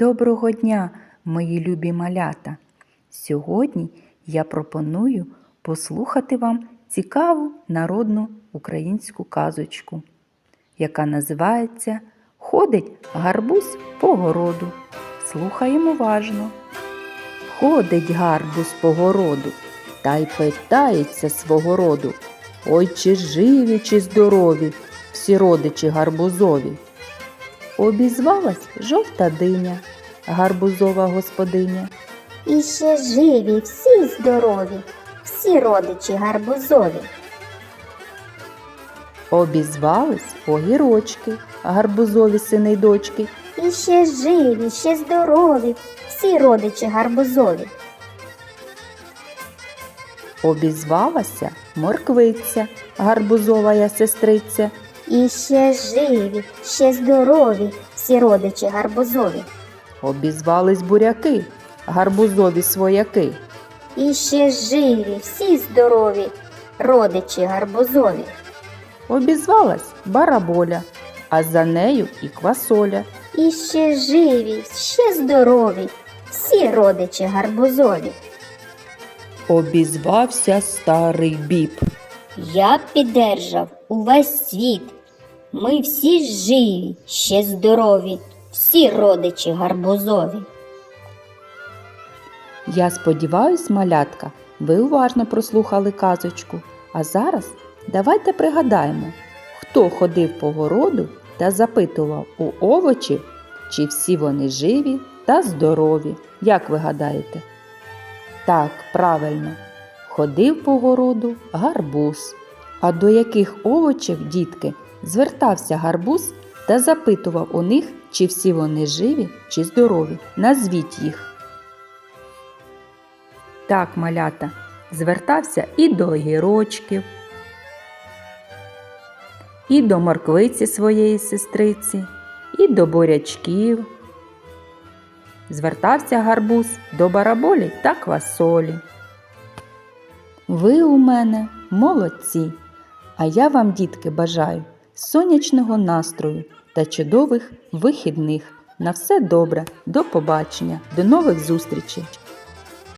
Доброго дня, мої любі малята! Сьогодні я пропоную послухати вам цікаву народну українську казочку, яка називається Ходить гарбуз по городу. Слухаємо уважно. Ходить гарбуз по городу та й питається свого роду. Ой, чи живі, чи здорові всі родичі гарбузові. Обізвалась жовта диня, гарбузова господиня. І ще живі, всі здорові, всі родичі гарбузові. Обізвались огірочки, гарбузові сини й дочки. І ще живі, ще здорові, всі родичі гарбузові. Обізвалася морквиця, гарбузова я сестриця. І ще живі, ще здорові, всі родичі гарбузові. Обізвались буряки, гарбузові свояки. І ще живі, всі здорові, родичі гарбузові. Обізвалась бараболя, а за нею і квасоля. І ще живі, ще здорові, всі родичі гарбузові. Обізвався старий біб. Я піддержав увесь світ. Ми всі живі, ще здорові, всі родичі гарбузові. Я сподіваюсь, малятка, ви уважно прослухали казочку. А зараз давайте пригадаємо, хто ходив по городу та запитував у овочів, чи всі вони живі та здорові. Як ви гадаєте? Так, правильно, ходив по городу гарбуз. А до яких овочів, дітки, звертався гарбуз та запитував у них, чи всі вони живі чи здорові. Назвіть їх. Так, малята, звертався і до огірочків, і до морквиці своєї сестриці, і до бурячків. Звертався гарбуз до бараболі та квасолі. Ви у мене молодці, а я вам, дітки, бажаю сонячного настрою та чудових вихідних. На все добре, до побачення, до нових зустрічей!